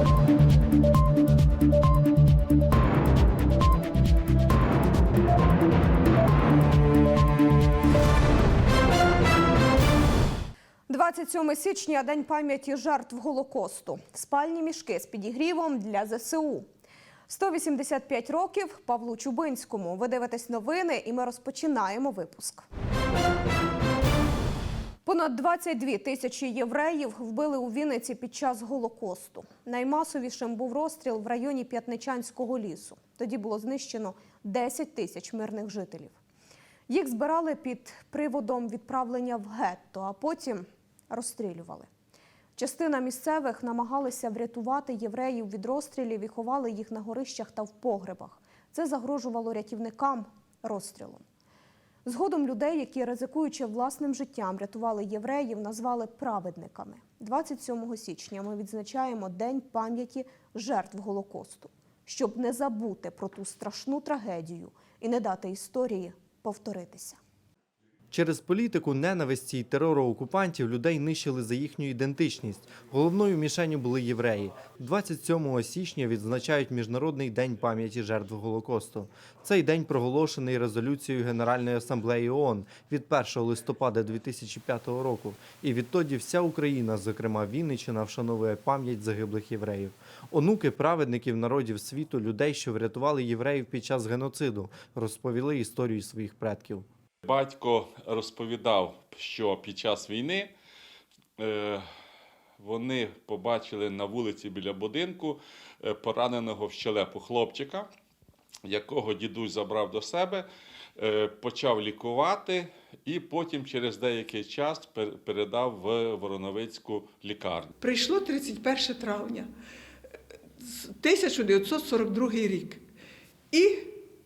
– 27 січня – День пам'яті жертв Голокосту. Спальні мішки з підігрівом для ЗСУ. 185 років Павлу Чубинському. Ви дивитесь новини, і ми розпочинаємо випуск. Понад 22 тисячі євреїв вбили у Вінниці під час Голокосту. Наймасовішим був розстріл в районі П'ятничанського лісу. Тоді було знищено 10 тисяч мирних жителів. Їх збирали під приводом відправлення в гетто, а потім розстрілювали. Частина місцевих намагалися врятувати євреїв від розстрілів і ховали їх на горищах та в погребах. Це загрожувало рятівникам розстрілом. Згодом людей, які ризикуючи власним життям, рятували євреїв, назвали праведниками. 27 січня ми відзначаємо День пам'яті жертв Голокосту, щоб не забути про ту страшну трагедію і не дати історії повторитися. Через політику ненависті й терору окупантів людей нищили за їхню ідентичність. Головною мішенню були євреї. 27 січня відзначають Міжнародний день пам'яті жертв Голокосту. Цей день проголошений резолюцією Генеральної асамблеї ООН від 1 листопада 2005 року. І відтоді вся Україна, зокрема Вінниччина, вшановує пам'ять загиблих євреїв. Онуки праведників народів світу, людей, що врятували євреїв під час геноциду, розповіли історію своїх предків. Батько розповідав, що під час війни е, вони побачили на вулиці біля будинку е, пораненого в щелепу хлопчика, якого дідусь забрав до себе, е, почав лікувати і потім через деякий час передав в Вороновицьку лікарню. Прийшло 31 травня, 1942 рік. І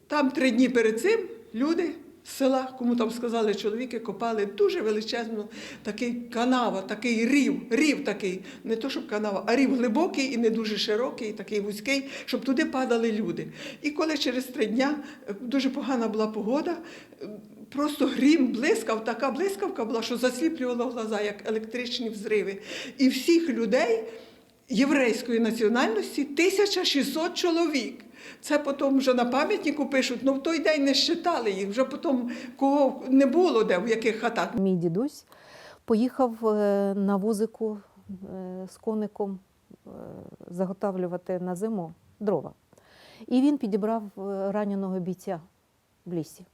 там три дні перед цим люди села, кому там сказали чоловіки, копали дуже величезну такий канава, такий рів, рів такий, не то щоб канава, а рів глибокий і не дуже широкий, такий вузький, щоб туди падали люди. І коли через три дня е, дуже погана була погода, е, просто грім блискав, така блискавка була, що засліплювала глаза, як електричні взриви. І всіх людей єврейської національності 1600 чоловік. Це потім вже на пам'ятнику пишуть, ну в той день не щитали їх, вже потім кого не було де, в яких хатах. Мій дідусь поїхав е, на вузику е, з коником е, заготовлювати на зиму дрова. І він підібрав раненого бійця в лісі.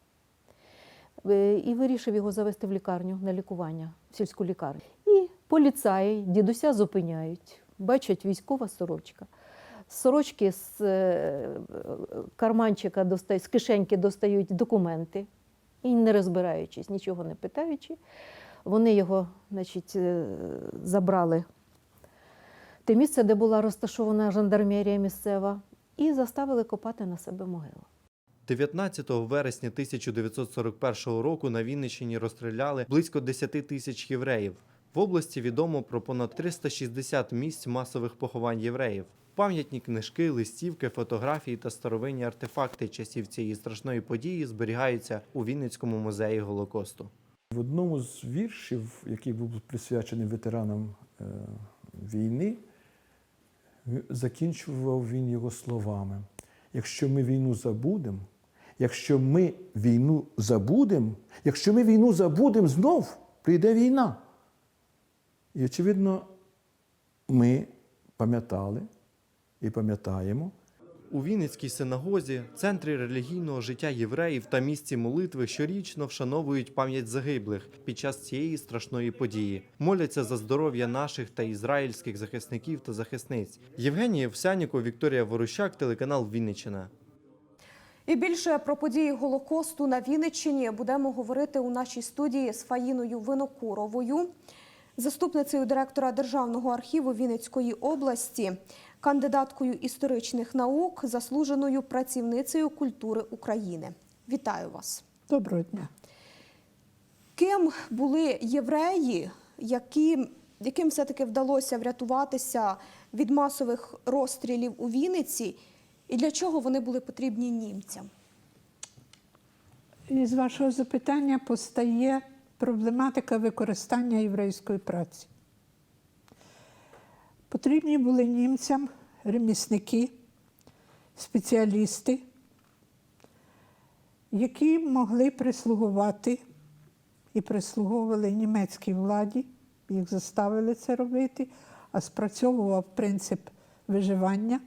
І вирішив його завести в лікарню на лікування, в сільську лікарню. І поліцаї дідуся зупиняють, бачать військова сорочка. Сорочки з е, карманчика достають, з кишеньки достають документи і не розбираючись, нічого не питаючи, вони його значить, е, забрали те місце, де була розташована жандармерія місцева, і заставили копати на себе могилу. 19 вересня 1941 року на Вінниччині розстріляли близько 10 тисяч євреїв. В області відомо про понад 360 місць масових поховань євреїв. Пам'ятні книжки, листівки, фотографії та старовинні артефакти часів цієї страшної події зберігаються у Вінницькому музеї Голокосту. В одному з віршів, який був присвячений ветеранам е, війни, закінчував він його словами: якщо ми війну забудемо, якщо ми війну забудемо, якщо ми війну забудемо, знов прийде війна. І, очевидно, ми пам'ятали і пам'ятаємо, У Вінницькій синагозі, центрі релігійного життя євреїв та місці молитви щорічно вшановують пам'ять загиблих під час цієї страшної події. Моляться за здоров'я наших та ізраїльських захисників та захисниць. Євгенія Овсяніко, Вікторія Ворущак, телеканал Вінниччина. І більше про події Голокосту на Вінниччині будемо говорити у нашій студії з Фаїною Винокуровою, заступницею директора Державного архіву Вінницької області, кандидаткою історичних наук, заслуженою працівницею культури України. Вітаю вас! Доброго дня. Ким були євреї, які, яким все-таки вдалося врятуватися від масових розстрілів у Вінниці, і для чого вони були потрібні німцям? Із вашого запитання постає проблематика використання єврейської праці. Потрібні були німцям ремісники, спеціалісти, які могли прислугувати і прислуговували німецькій владі, їх заставили це робити, а спрацьовував принцип виживання.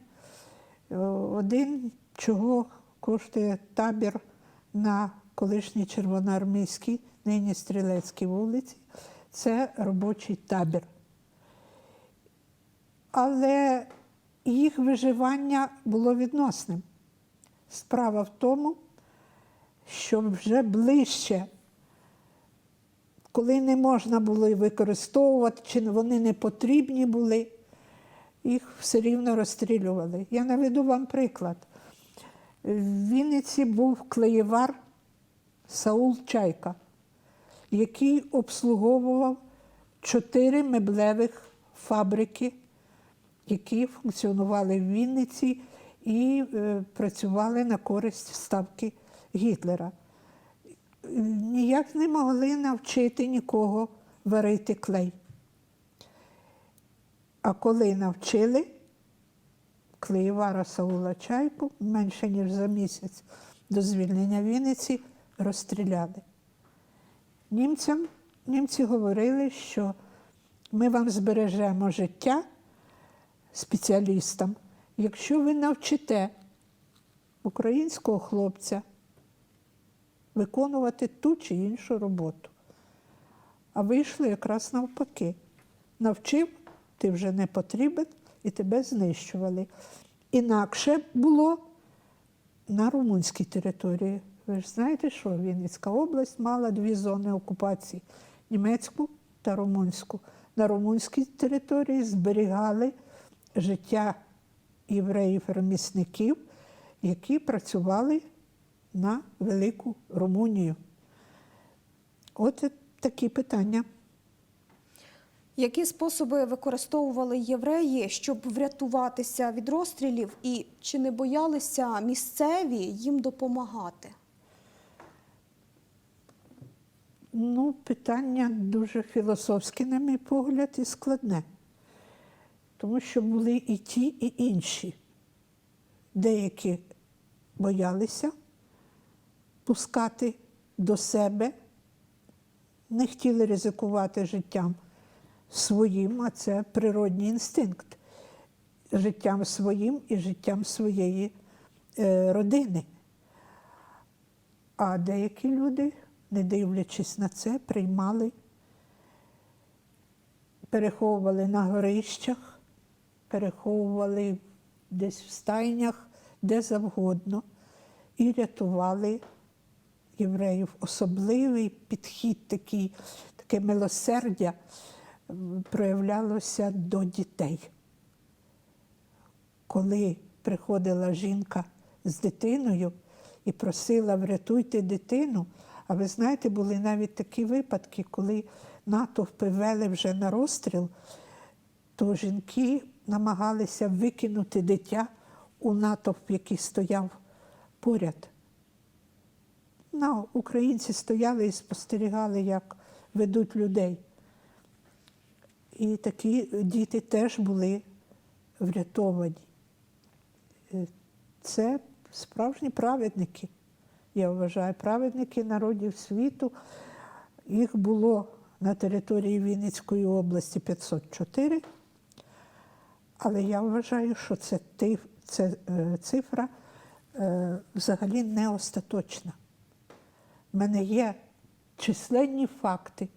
Е, Один, чого коштує табір на колишній червоноармійській, нині стрілецькій вулиці, це робочий табір. Але їх виживання було відносним. Справа в тому, що вже ближче, коли не можна було використовувати, чи вони не потрібні були, їх все рівно розстрілювали. Я наведу вам приклад. В Вінниці був клеєвар Саул Чайка, який обслуговував чотири меблевих фабрики, які функціонували в Вінниці і е, працювали на користь ставки Гітлера. Ніяк не могли навчити нікого варити клей. А коли навчили клеєвара Саула Чайку менше ніж за місяць до звільнення Вінниці розстріляли. Німцям, німці говорили, що ми вам збережемо життя спеціалістам, якщо ви навчите українського хлопця виконувати ту чи іншу роботу. А вийшло якраз навпаки. Навчив, ти вже не потрібен, і тебе знищували. Інакше було на румунській території. Ви ж знаєте, що Вінницька область мала дві зони окупації німецьку та румунську. На румунській території зберігали життя євреїв-ремісників, які працювали на Велику Румунію. От такі питання. Які способи використовували євреї, щоб врятуватися від розстрілів, і чи не боялися місцеві їм допомагати? Ну, питання дуже філософське, на мій погляд, і складне. Тому що були і ті, і інші. Деякі боялися пускати до себе, не хотіли ризикувати життям своїм, а це природній інстинкт. Життям своїм і життям своєї е, родини. А деякі люди, не дивлячись на це, приймали, переховували на горищах, переховували десь в стайнях, де завгодно, і рятували євреїв. Особливий підхід, такий, таке милосердя проявлялося до дітей. Коли приходила жінка з дитиною і просила врятуйте дитину, а ви знаєте, були навіть такі випадки, коли натовпи вели вже на розстріл, то жінки намагалися викинути дитя у натовп, який стояв поряд. Ну, українці стояли і спостерігали, як ведуть людей. І такі діти теж були врятовані. Е, Це справжні праведники, я вважаю, праведники народів світу. Їх було на території Вінницької області 504, але я вважаю, що це, це е, цифра е, взагалі не остаточна. У мене є численні факти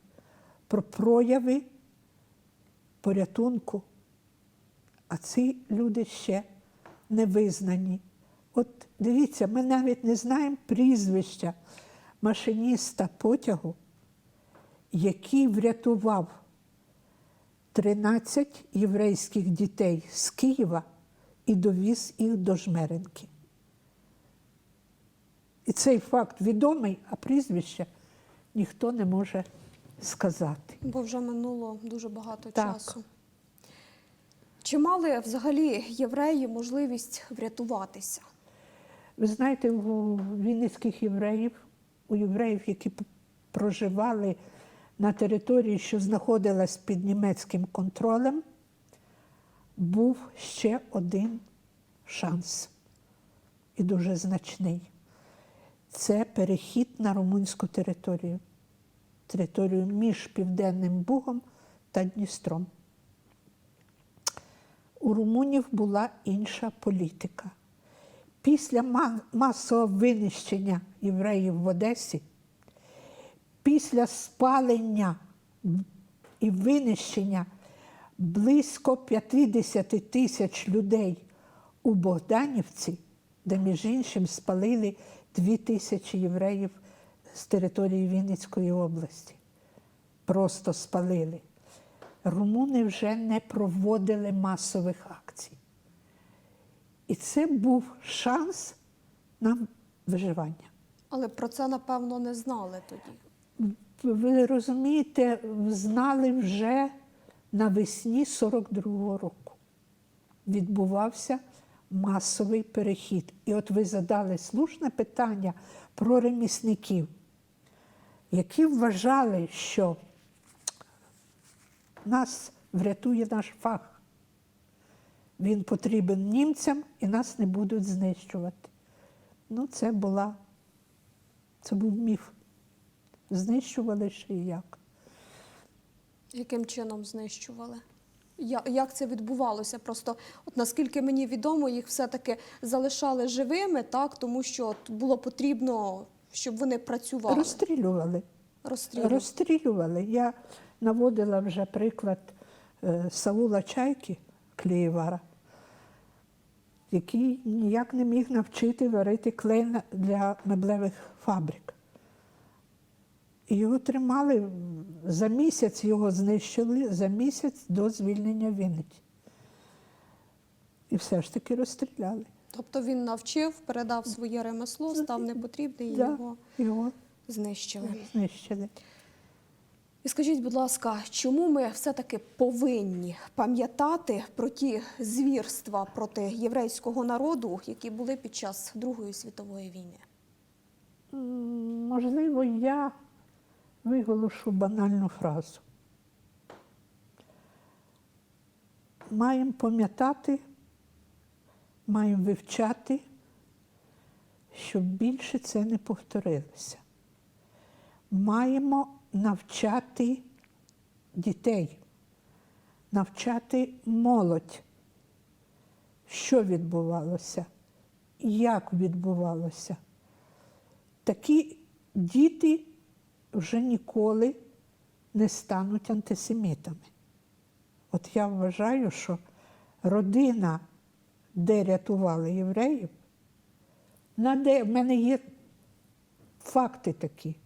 про прояви порятунку, а ці люди ще не визнані. От дивіться, ми навіть не знаємо прізвища машиніста потягу, який врятував 13 єврейських дітей з Києва і довіз їх до Жмеренки. І цей факт відомий, а прізвище ніхто не може сказати. Бо вже минуло дуже багато Так. часу. Чи мали взагалі євреї можливість врятуватися? Ви знаєте, у вінницьких євреїв, у євреїв, які проживали на території, що знаходилась під німецьким контролем, був ще один шанс і дуже значний. Це перехід на румунську територію, територію між Південним Бугом та Дністром. У румунів була інша політика. Після масового винищення євреїв в Одесі, після спалення і винищення близько 50 тисяч людей у Богданівці, де, між іншим, спалили 2 тисячі євреїв з території Вінницької області. Просто спалили. Румуни вже не проводили масових акцій. І це був шанс на виживання. Але про це, напевно, не знали тоді. Ви розумієте, знали вже навесні 42-го року. Відбувався масовий перехід. І от ви задали слушне питання про ремісників, які вважали, що нас врятує наш фах. Він потрібен німцям і нас не будуть знищувати. Ну, це була, це був міф. Знищували ще і як. Яким чином знищували? Як це відбувалося? Просто, от наскільки мені відомо, їх все-таки залишали живими, так, тому що от було потрібно, щоб вони працювали. Розстрілювали. Розстрілювали. Розстрілювали. Я наводила вже приклад е, Саула Чайки Клеєвара, який ніяк не міг навчити варити клей для меблевих фабрик. Його тримали за місяць, його знищили за місяць до звільнення Вінниці. І все ж таки розстріляли. Тобто він навчив, передав своє ремесло, став непотрібний і Да, його його знищили. знищили. І скажіть, будь ласка, чому ми все-таки повинні пам'ятати про ті звірства проти єврейського народу, які були під час Другої світової війни? Можливо, я виголошу банальну фразу. Маємо пам'ятати, маємо вивчати, щоб більше це не повторилося. Маємо навчати дітей, навчати молодь, що відбувалося, як відбувалося такі діти вже ніколи не стануть антисемітами. От я вважаю, що родина, де рятували євреїв, на де в мене є факти такі,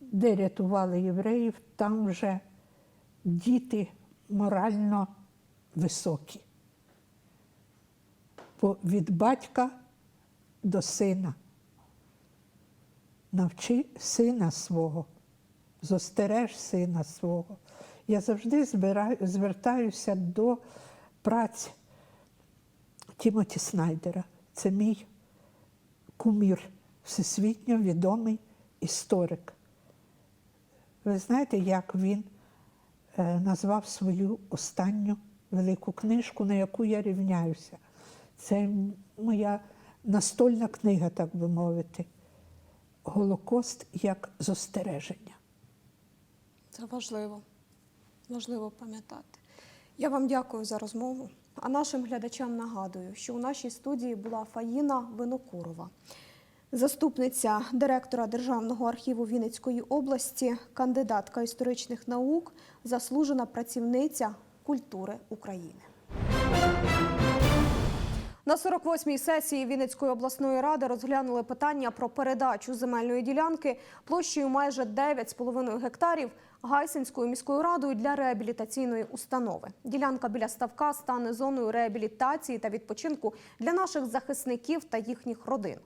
де рятували євреїв, там вже діти морально високі. Бо від батька до сина. Навчи сина свого, зостереж сина свого. Я завжди збираю, звертаюся до праць Тімоті Снайдера. Це мій кумір, всесвітньо відомий історик. Ви знаєте, як він е, назвав свою останню велику книжку, на яку я рівняюся. Це моя настольна книга, так би мовити. Голокост як зостереження. Це важливо. Важливо пам'ятати. Я вам дякую за розмову. А нашим глядачам нагадую, що у нашій студії була Фаїна Винокурова, заступниця директора Державного архіву Вінницької області, кандидатка історичних наук, заслужена працівниця культури України. На 48-й сесії Вінницької обласної ради розглянули питання про передачу земельної ділянки площею майже 9,5 гектарів Гайсинською міською радою для реабілітаційної установи. Ділянка біля ставка стане зоною реабілітації та відпочинку для наших захисників та їхніх родин.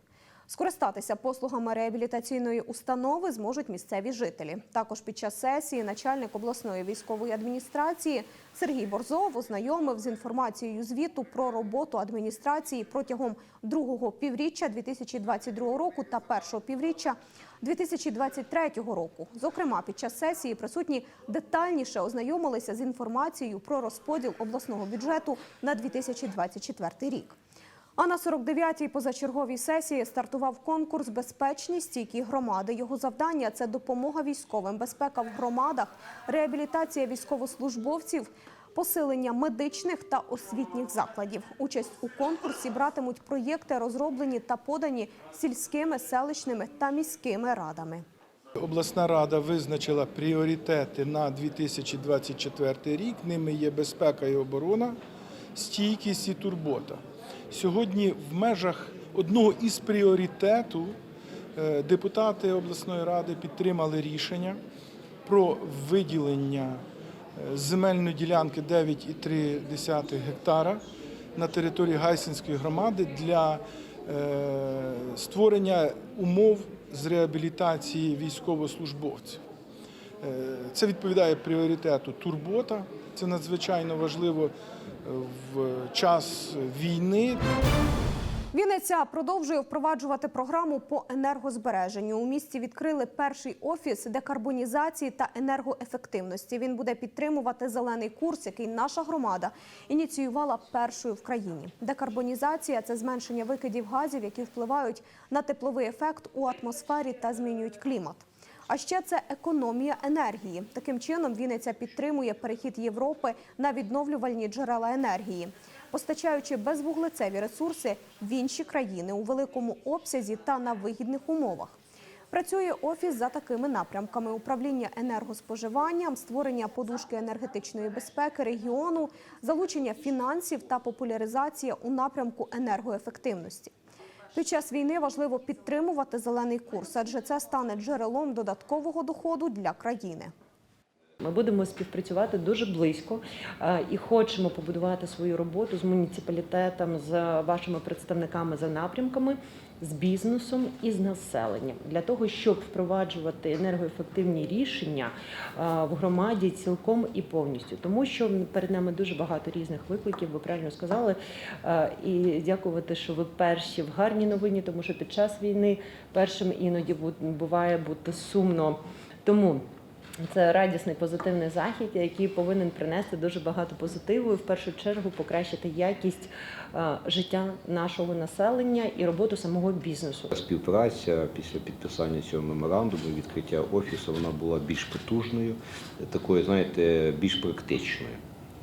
Скористатися послугами реабілітаційної установи зможуть місцеві жителі. Також під час сесії начальник обласної військової адміністрації Сергій Борзов ознайомив з інформацією звіту про роботу адміністрації протягом другого півріччя 2022 року та першого півріччя 2023 року. Зокрема, під час сесії присутні детальніше ознайомилися з інформацією про розподіл обласного бюджету на 2024 рік. А на 49-й позачерговій сесії стартував конкурс Безпечність стійкі громади. Його завдання це допомога військовим, безпека в громадах, реабілітація військовослужбовців, посилення медичних та освітніх закладів. Участь у конкурсі братимуть проєкти, розроблені та подані сільськими, селищними та міськими радами. Обласна рада визначила пріоритети на 2024 рік. Ними є безпека і оборона, стійкість і турбота. Сьогодні в межах одного із пріоритету е, депутати обласної ради підтримали рішення про виділення е, земельної ділянки 9,3 гектара на території Гайсинської громади для е, створення умов з реабілітації військовослужбовців. Е, Це відповідає пріоритету турбота. Це надзвичайно важливо е, в час війни. Вінниця продовжує впроваджувати програму по енергозбереженню. У місті відкрили перший офіс декарбонізації та енергоефективності. Він буде підтримувати зелений курс, який наша громада ініціювала першою в країні. Декарбонізація це зменшення викидів газів, які впливають на тепловий ефект у атмосфері та змінюють клімат. А ще це економія енергії. Таким чином Вінниця підтримує перехід Європи на відновлювальні джерела енергії, постачаючи безвуглецеві ресурси в інші країни у великому обсязі та на вигідних умовах. Працює офіс за такими напрямками: управління енергоспоживанням, створення подушки енергетичної безпеки регіону, залучення фінансів та популяризація у напрямку енергоефективності. Під час війни важливо підтримувати зелений курс, адже це стане джерелом додаткового доходу для країни. Ми будемо співпрацювати дуже близько е, і хочемо побудувати свою роботу з муніципалітетом, з вашими представниками за напрямками, з бізнесом і з населенням для того, щоб впроваджувати енергоефективні рішення е, в громаді цілком і повністю, тому що перед нами дуже багато різних викликів. Ви правильно сказали. Е, І дякувати, що ви перші в гарній новині, тому що під час війни першим іноді бу- буває бути сумно. Тому це радісний позитивний захід, який повинен принести дуже багато позитиву і в першу чергу покращити якість е, життя нашого населення і роботу самого бізнесу. Співпраця після підписання цього меморандуму, відкриття офісу, вона була більш потужною, такою, знаєте, більш практичною.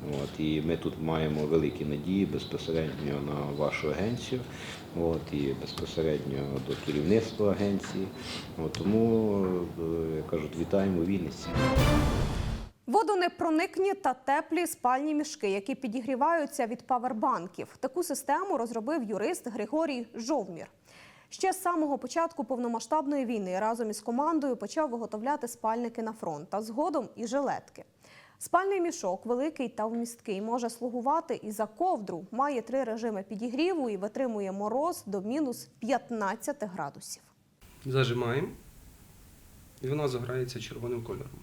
От, і ми тут маємо великі надії безпосередньо на вашу агенцію, от, і безпосередньо до керівництва агенції. От, тому, е, як кажуть, вітаємо Вінниці. Водонепроникні та теплі спальні мішки, які підігріваються від павербанків. Таку систему розробив юрист Григорій Жовмір. Ще з самого початку повномасштабної війни разом із командою почав виготовляти спальники на фронт, а згодом і жилетки. Спальний мішок великий та вмісткий, може слугувати і за ковдру. Має три режими підігріву і витримує мороз до мінус 15 градусів. зажимаємо, і вона заграється червоним кольором.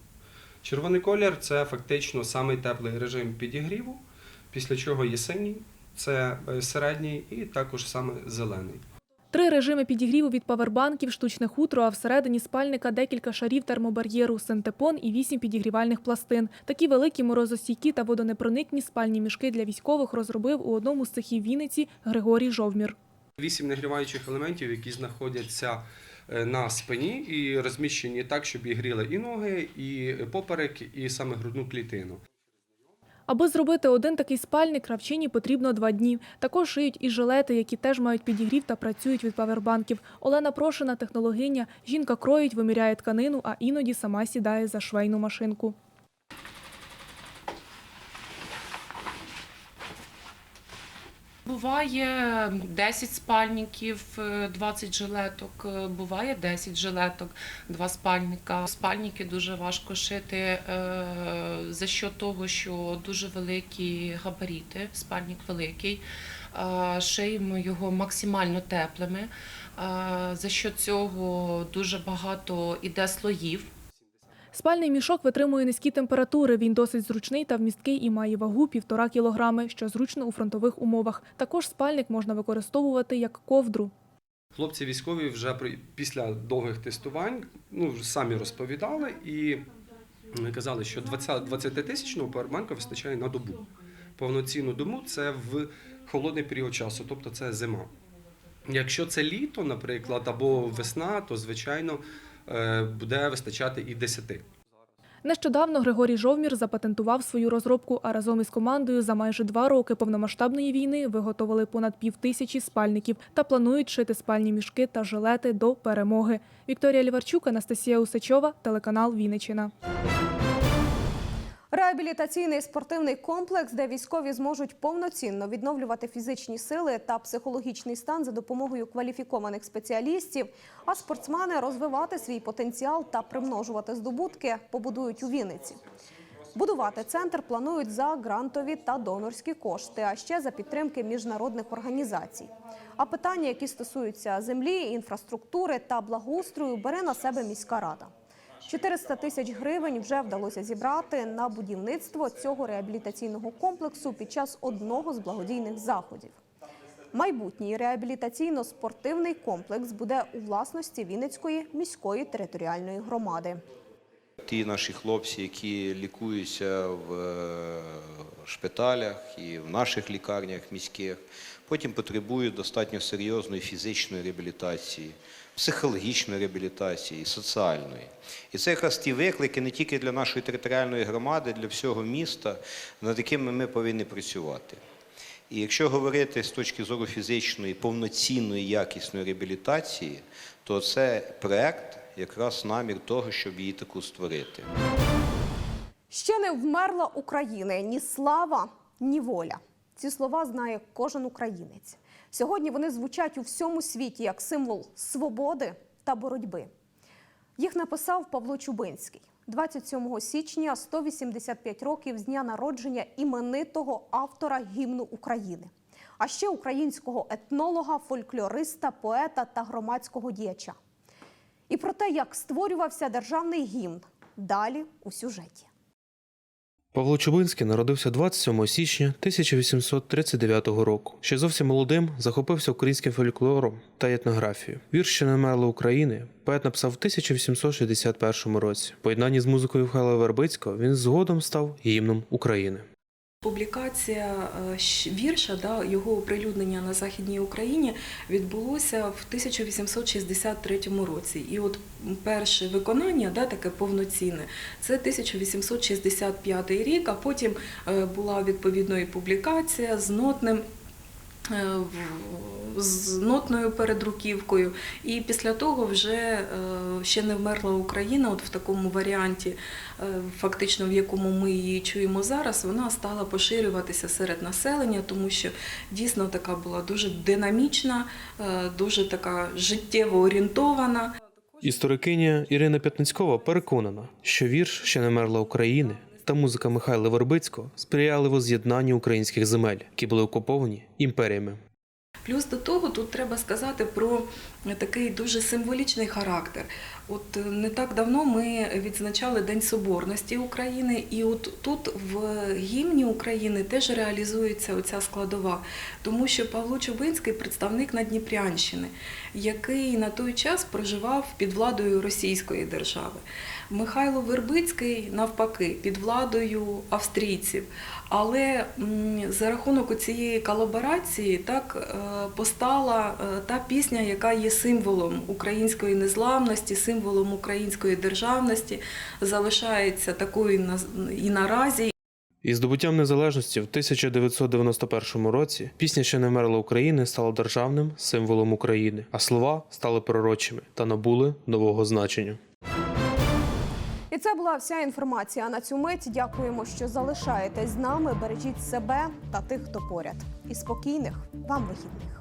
Червоний колір це фактично самий теплий режим підігріву, після чого є це е, середній і також саме зелений. Три режими підігріву від павербанків, штучне хутро, а всередині спальника декілька шарів термобар'єру, синтепон і вісім підігрівальних пластин. Такі великі морозостійкі та водонепроникні спальні мішки для військових розробив у одному з цехів Вінниці Григорій Жовмір. Вісім нагріваючих елементів, які знаходяться е, на спині і розміщені так, щоб і гріли і ноги, і поперек, і саме грудну клітину. Аби зробити один такий спальник, кравчині потрібно два дні. Також шиють і жилети, які теж мають підігрів та працюють від павербанків. Олена Прошина, технологиня. Жінка кроїть, виміряє тканину, а іноді сама сідає за швейну машинку. Буває 10 спальників, е, 20 жилеток, е, буває 10 жилеток, 2 спальника. Спальники дуже важко шити е, за що того, що дуже великі габаріти, спальник великий. Е, Шиємо його максимально теплими. Е, За що цього дуже багато іде слоїв. Спальний мішок витримує низькі температури. Він досить зручний та вмісткий і має вагу півтора кілограми, що зручно у фронтових умовах. Також спальник можна використовувати як ковдру. Хлопці військові вже після довгих тестувань ну, самі розповідали і казали, що 20 20-тисячного павербанка вистачає на добу. Повноцінну добу це в холодний період часу, тобто це зима. Якщо це літо, наприклад, або весна, то звичайно буде вистачати і 10. Нещодавно Григорій Жовмір запатентував свою розробку, а разом із командою за майже два роки повномасштабної війни виготовили понад півтисячі спальників та планують шити спальні мішки та жилети до перемоги. Вікторія Ліварчук, Анастасія Усачова, телеканал Вінниччина. Реабілітаційний спортивний комплекс, де військові зможуть повноцінно відновлювати фізичні сили та психологічний стан за допомогою кваліфікованих спеціалістів, а спортсмени розвивати свій потенціал та примножувати здобутки, побудують у Вінниці. Будувати центр планують за грантові та донорські кошти, а ще за підтримки міжнародних організацій. А питання, які стосуються землі, інфраструктури та благоустрою, бере на себе міська рада. 400 тисяч гривень вже вдалося зібрати на будівництво цього реабілітаційного комплексу під час одного з благодійних заходів. Майбутній реабілітаційно-спортивний комплекс буде у власності Вінницької міської територіальної громади. Ті наші хлопці, які лікуються в е, шпиталях і в наших лікарнях міських, потім потребують достатньо серйозної фізичної реабілітації, психологічної реабілітації, соціальної. І це якраз ті виклики не тільки для нашої територіальної громади, для всього міста, над якими ми повинні працювати. І якщо говорити з точки зору фізичної, повноцінної, якісної реабілітації, то це проект якраз намір того, щоб її таку створити. Ще не вмерла України ні слава, ні воля. Ці слова знає кожен українець. Сьогодні вони звучать у всьому світі як символ свободи та боротьби. Їх написав Павло Чубинський 27 січня, 185 років з дня народження іменитого автора гімну України, а ще українського етнолога, фольклориста, поета та громадського діяча. І про те, як створювався державний гімн, далі у сюжеті. Павло Чубинський народився 27 січня 1839 року. Ще зовсім молодим захопився українським фольклором та етнографією. Вірш «Що не мерла України поет написав в 1861 році. В Поєднанні з музикою Михайла Вербицького він згодом став гімном України. Публікація е, вірша, да, його оприлюднення на Західній Україні відбулося в 1863 році. І от перше виконання, да, таке повноцінне, це 1865 рік, а потім е, була відповідно і публікація з нотним. Е, З нотною передруківкою, і після того вже е, ще не вмерла Україна, от в такому варіанті, е, фактично в якому ми її чуємо зараз, вона стала поширюватися серед населення, тому що дійсно така була дуже динамічна, дуже така життєво орієнтована. Історикиня Ірина П'ятницькова переконана, що вірш «Ще не мерла України та музика Михайла Вербицького сприяли воз'єднанню українських земель, які були окуповані імперіями. Плюс до того тут треба сказати про такий дуже символічний характер. От е, не так давно ми відзначали День Соборності України, і от тут в гімні України теж реалізується оця складова, тому що Павло Чубинський представник Надніпрянщини, який на той час проживав під владою Російської держави. Михайло Вербицький навпаки під владою австрійців. Але за рахунок цієї колаборації так е, постала е, та пісня, яка є символом української незламності, символом української державності, залишається такою і наразі. Із здобуттям незалежності в 1991 році пісня «Ще не вмерла України стала державним символом України, а слова стали пророчими та набули нового значення. І це була вся інформація на цю мить. Дякуємо, що залишаєтесь з нами. Бережіть себе та тих, хто поряд. І спокійних вам вихідних.